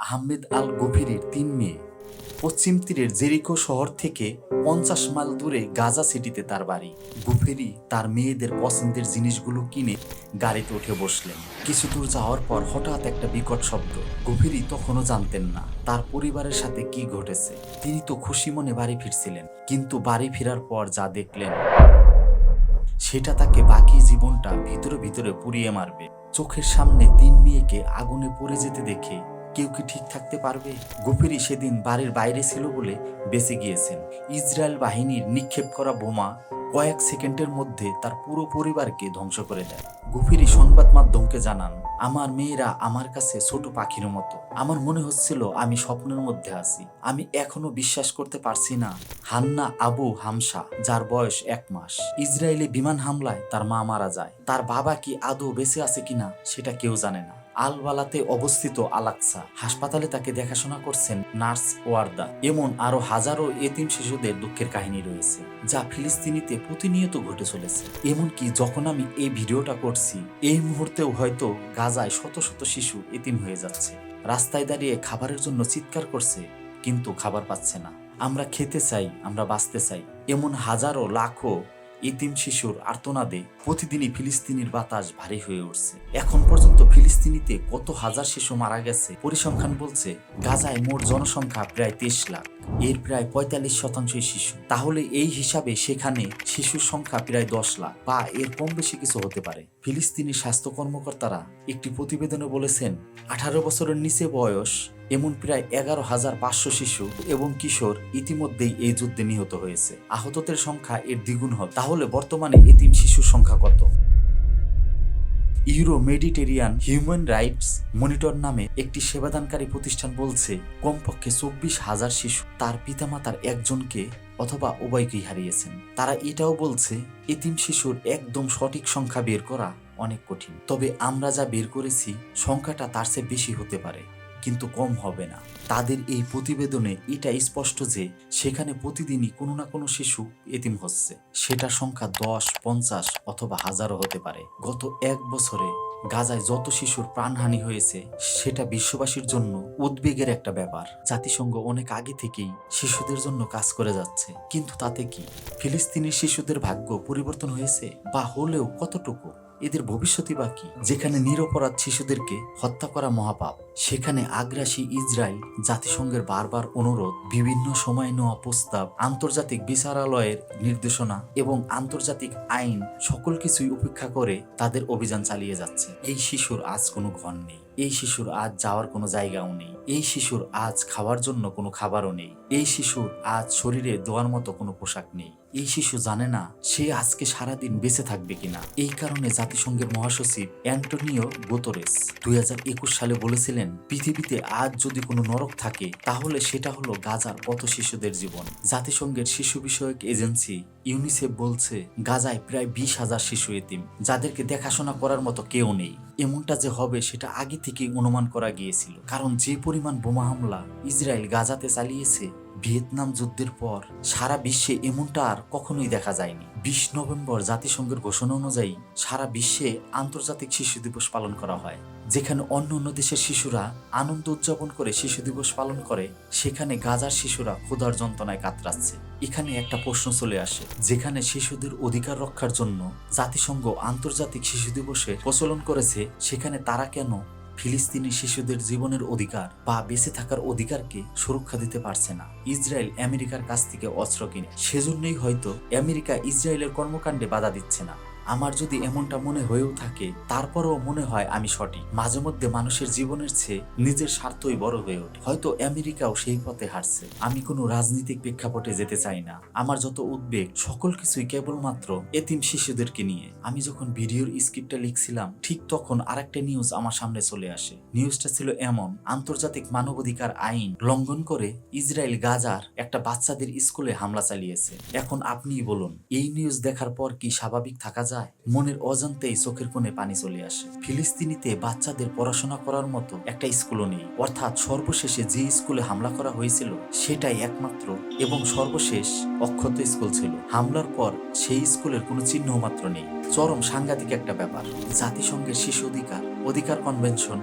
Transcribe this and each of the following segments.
আহমেদ আল গভীরের তিন মেয়ে। পশ্চিম তীরের জেরিকো শহর থেকে পঞ্চাশ মাইল দূরে গাজা সিটিতে তার বাড়ি। গুফেরি তার মেয়েদের পছন্দের জিনিসগুলো কিনে গাড়িতে উঠে বসলেন। কিছু দূর যাওয়ার পর হঠাৎ একটা বিকট শব্দ। গভীরি তখনও জানতেন না তার পরিবারের সাথে কি ঘটেছে। তিনি তো খুশি মনে বাড়ি ফিরছিলেন, কিন্তু বাড়ি ফেরার পর যা দেখলেন, সেটা তাকে বাকি জীবনটা ভিতরে ভিতরে পুড়িয়ে মারবে। চোখের সামনে তিন মেয়েকে আগুনে পড়ে যেতে দেখে কেউ কি ঠিক থাকতে পারবে? গুপিরি সেদিন বাড়ির বাইরে ছিল বলে বেঁচে গিয়েছেন। ইসরায়েল বাহিনীর নিক্ষেপ করা বোমা কয়েক সেকেন্ডের মধ্যে তার পুরো পরিবারকে ধ্বংস করে দেয়। গুপিরি সংবাদ মাধ্যমকে জানান, আমার মেয়েরা আমার কাছে ছোট পাখির মতো। আমার মনে হচ্ছিল আমি স্বপ্নের মধ্যে আছি। আমি এখনও বিশ্বাস করতে পারছি না। হান্না আবু হামসা, যার বয়স এক মাস। ইসরায়েলি বিমান হামলায় তার মা মারা যায়। তার বাবা কি আদৌ বেঁচে আছে কিনা, সেটা কেউ জানে না। আলবালাতে অবস্থিত আলাক্সা হাসপাতালে তাকে দেখাশোনা করছেন নার্স ওয়ার্দা। এমন আরও হাজারো এতিম শিশুদের দুঃখের কাহিনী রয়েছে, যা ফিলিস্তিনিতে প্রতিনিয়ত ঘটে চলেছে। এমনকি যখন আমি এই ভিডিওটা করছি, এই মুহূর্তেও হয়তো গাজায় শত শত শিশু এতিম হয়ে যাচ্ছে। রাস্তায় দাঁড়িয়ে খাবারের জন্য চিৎকার করছে, কিন্তু খাবার পাচ্ছে না। আমরা খেতে চাই, আমরা বাঁচতে চাই, এমন হাজারো, লাখো ইতিম শিশুর আর্তনাদে প্রতিদিনই ফিলিস্তিনির বাতাস ভারী হয়ে উঠছে। এখন পর্যন্ত ফিলিস্তিনিতে কত হাজার শিশু মারা গেছে? পরিসংখ্যান বলছে, গাজায় মোট জনসংখ্যা প্রায় তেইশ লাখ। এর প্রায় পঁয়তাল্লিশ শতাংশই শিশু। তাহলে এই হিসাবে সেখানে শিশুর সংখ্যা প্রায় দশ লাখ বা এর কম বেশি কিছু হতে পারে। ফিলিস্তিনি স্বাস্থ্য কর্মকর্তারা একটি প্রতিবেদনে বলেছেন, আঠারো বছরের নিচে বয়স এমন প্রায় এগারো হাজার পাঁচশো শিশু এবং কিশোর ইতিমধ্যেই এই যুদ্ধে নিহত হয়েছে। আহতদের সংখ্যা এর দ্বিগুণ হবে তাহলে বর্তমানে এতিম শিশুর সংখ্যা কত? Euro Mediterranean human rights monitor নামে একটি সেবাদানকারী প্রতিষ্ঠান বলছে, কমপক্ষে চব্বিশ হাজার শিশু তার পিতামাতার একজনকে অথবা উভয়কেই হারিয়েছেন। তারা এটাও বলছে, এতিম শিশুর একদম সঠিক সংখ্যা বের করা অনেক কঠিন। তবে আমরা যা বের করেছি, সংখ্যাটা তার চেয়ে বেশি হতে পারে। কিন্তু কম হবে না। তাদের এই প্রতিবেদনে এটা স্পষ্ট যে, সেখানে প্রতিদিনই কোনো না কোনো শিশু এতিম হচ্ছে। সেটার সংখ্যা দশ, পঞ্চাশ অথবা হাজারও হতে পারে। গত এক বছরে গাজায় যত শিশুর প্রাণহানি হয়েছে, সেটা বিশ্ববাসীর জন্য উদ্বেগের একটা ব্যাপার। জাতিসংঘ অনেক আগে থেকেই শিশুদের জন্য কাজ করে যাচ্ছে। কিন্তু তাতে কি? ফিলিস্তিনি শিশুদের ভাগ্য পরিবর্তন হয়েছে? বা হলেও কতটুকু? এদের ভবিষ্যৎই বা কি? যেখানে নিরপরাধ শিশুদেরকে হত্যা করা মহাপাপ, সেখানে আগ্রাসী ইসরায়েল জাতিসংঘের বারবার অনুরোধ, বিভিন্ন সময় নেওয়া প্রস্তাব, আন্তর্জাতিক বিচারালয়ের নির্দেশনা এবং আন্তর্জাতিক আইন সকল কিছুই উপেক্ষা করে তাদের অভিযান চালিয়ে যাচ্ছে। এই শিশুর আজ কোনো ঘর নেই। এই শিশুর আজ যাওয়ার কোনো জায়গাও নেই। এই শিশুর আজ খাওয়ার জন্য কোনো খাবারও নেই। এই শিশুর আজ শরীরে দেওয়ার মতো কোনো পোশাক নেই। এই শিশু জানে না সে আজকে সারাদিন বেঁচে থাকবে কিনা। এই কারণে জাতিসংঘের মহাসচিব অ্যান্টোনিও গোতরেস দুই সালে বলেছিলেন, পৃথিবীতে আজ যদি কোনো নরক থাকে, তাহলে সেটা হলো গাজার কত শিশুদের জীবন। জাতিসংঘের শিশু বিষয়ক এজেন্সি ইউনিসেফ বলছে, গাজায় প্রায় বিশ হাজার শিশু এতিম, যাদেরকে দেখাশোনা করার মতো কেউ নেই। এমনটা যে হবে সেটা আগে থেকেই অনুমান করা গিয়েছিল। কারণ যে পরিমাণ বোমা হামলা ইসরায়েল গাজাতে চালিয়েছে ভিয়েতনাম যুদ্ধের পর সারা বিশ্বে এমনটা আর কখনোই দেখা যায়নি। বিশ নভেম্বর জাতিসংঘের ঘোষণা অনুযায়ী সারা বিশ্বে আন্তর্জাতিক শিশু দিবস পালন করা হয়। যেখানে অন্য অন্য দেশের শিশুরা আনন্দ উদযাপন করে শিশু দিবস পালন করে, সেখানে গাজার শিশুরা ক্ষুধার যন্ত্রণায় কাতরাচ্ছে। এখানে একটা প্রশ্ন চলে আসে, যেখানে শিশুদের অধিকার রক্ষার জন্য জাতিসংঘ আন্তর্জাতিক শিশু দিবসে প্রচলন করেছে, সেখানে তারা কেন ফিলিস্তিনি শিশুদের জীবনের অধিকার বা বেঁচে থাকার অধিকারকে সুরক্ষা দিতে পারছে না। ইসরায়েল আমেরিকার কাছ থেকে অস্ত্র কিনে, সেজন্যই হয়তো আমেরিকা ইসরায়েলের কর্মকাণ্ডে বাধা দিচ্ছে না। আমার যদি এমনটা মনে হয়েও থাকে, তারপরেও মনে হয় আমি সঠিক। মাঝে মধ্যে মানুষের জীবনের চেয়ে নিজের স্বার্থই বড় হয়ে ওঠে। হয়তো আমেরিকাও সেই পথে হারছে আমি কোনো রাজনৈতিক প্রেক্ষাপটে যেতে চাই না। আমার যত উদ্বেগ, সকল কিছুই কেবলমাত্র এতিম শিশুদেরকে নিয়ে। আমি যখন ভিডিওর স্ক্রিপ্টটা লিখছিলাম, ঠিক তখন আরেকটা নিউজ আমার সামনে চলে আসে। নিউজটা ছিল এমন, আন্তর্জাতিক মানবাধিকার আইন লঙ্ঘন করে ইসরায়েল গাজার একটা বাচ্চাদের স্কুলে হামলা চালিয়েছে। এখন আপনিই বলুন, এই নিউজ দেখার পর কি স্বাভাবিক থাকা যায়? মনের অজান্তেই চোখের কোণে পানি চলে আসে। ফিলিস্তিনিতে বাচ্চাদের পড়াশোনা করার মতো একটা স্কুলও নেই। অর্থাৎ সর্বশেষে যে স্কুলে হামলা করা হয়েছিল, সেটাই একমাত্র এবং সর্বশেষ অক্ষত স্কুল ছিল। হামলার পর সেই স্কুলের কোনো চিহ্ন মাত্র নেই। চরম সাংঘাতিক একটা ব্যাপার। জাতিসংঘের শিশু অধিকার অধিকার কনভেনশন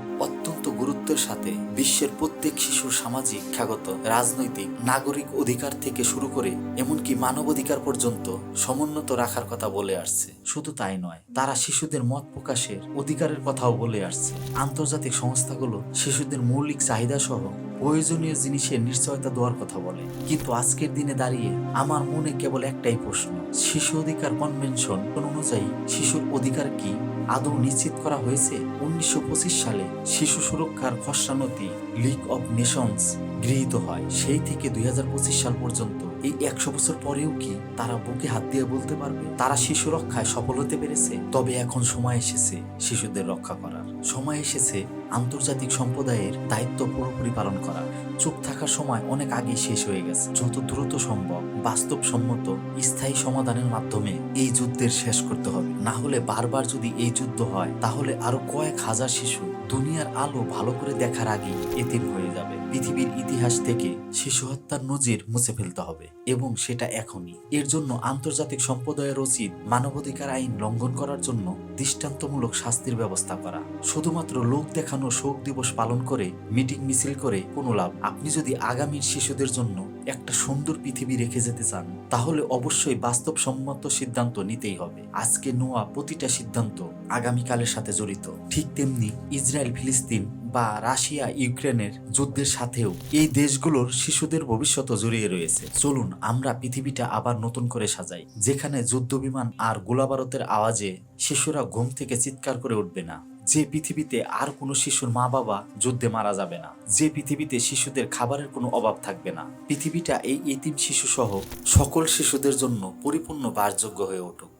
অত্যন্ত গুরুত্বের সাথে বিশ্বের প্রত্যেক শিশুর সামাজিক শিক্ষাগত রাজনৈতিক, নাগরিক অধিকার থেকে শুরু করে এমনকি মানবাধিকার পর্যন্ত সমুন্নত রাখার কথা বলে আসছে। শুধু তাই নয়, তারা শিশুদের মত প্রকাশের অধিকারের কথাও বলে আসছে। আন্তর্জাতিক সংস্থাগুলো শিশুদের মৌলিক চাহিদা সহ প্রয়োজনীয় জিনিসের নিশ্চয়তা দেওয়ার কথা বলে। কিন্তু আজকের দিনে দাঁড়িয়ে আমার মনে কেবল একটাই প্রশ্ন, শিশু অধিকার কনভেনশন অনুযায়ী শিশুর অধিকার কি? আদৌ নিশ্চিত করা হয়েছে? উনিশশো পঁচিশ সালে শিশু সুরক্ষার খসড়া নথি লিগ অব নেশনস গৃহীত হয়। সেই থেকে দুই হাজার পঁচিশ সাল পর্যন্ত এই একশো বছর পরেও কি তারা বুকে হাত দিয়ে বলতে পারবে? তারা শিশু রক্ষায় সফল হতে পেরেছে। তবে এখন সময় এসেছে শিশুদের রক্ষা করার। সময় এসেছে আন্তর্জাতিক সম্প্রদায়ের দায়িত্ব পুরোপুরি পালন করা চুপ থাকার সময় অনেক আগেই শেষ হয়ে গেছে। যত দ্রুত সম্ভব বাস্তবসম্মত স্থায়ী সমাধানের মাধ্যমে এই যুদ্ধের শেষ করতে হবে। না হলে বারবার যদি এই যুদ্ধ হয়, তাহলে আরও কয়েক হাজার শিশু দুনিয়ার আলো ভালো করে দেখার আগেই এতিম হয়ে যাবে। পৃথিবীর ইতিহাস থেকে শিশু হত্যার নজির মুছে ফেলতে হবে এবং সেটা এখনই। এর জন্য আন্তর্জাতিক সম্প্রদায়ের উচিত মানবাধিকার আইন লঙ্ঘন করার জন্য দৃষ্টান্তমূলক শাস্তির ব্যবস্থা করা। শুধুমাত্র লোক দেখানো শোক দিবস পালন করে, মিটিং মিছিল করে কোনো লাভ। আপনি যদি আগামীর শিশুদের জন্য একটা সুন্দর পৃথিবী রেখে যেতে চান, তাহলে অবশ্যই বাস্তবসম্মত সিদ্ধান্ত নিতেই হবে। আজকে নোয়া প্রতিটা সিদ্ধান্ত আগামীকালের সাথে জড়িত। ঠিক তেমনি ইসরায়েল, ফিলিস্তিন বা রাশিয়া, ইউক্রেনের যুদ্ধের সাথেও এই দেশগুলোর শিশুদের ভবিষ্যৎ জড়িয়ে রয়েছে। চলুন, আমরা পৃথিবীটা আবার নতুন করে সাজাই, যেখানে যুদ্ধ বিমান আর গোলাবারতের আওয়াজে শিশুরা ঘুম থেকে চিৎকার করে উঠবে না। যে পৃথিবীতে আর কোনো শিশুর মা বাবা যুদ্ধে মারা যাবে না, যে পৃথিবীতে শিশুদের খাবারের কোনো অভাব থাকবে না। পৃথিবীটা এই এতিম শিশু সহ সকল শিশুদের জন্য পরিপূর্ণ বাসযোগ্য হয়ে উঠুক।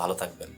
ভালো থাকবেন।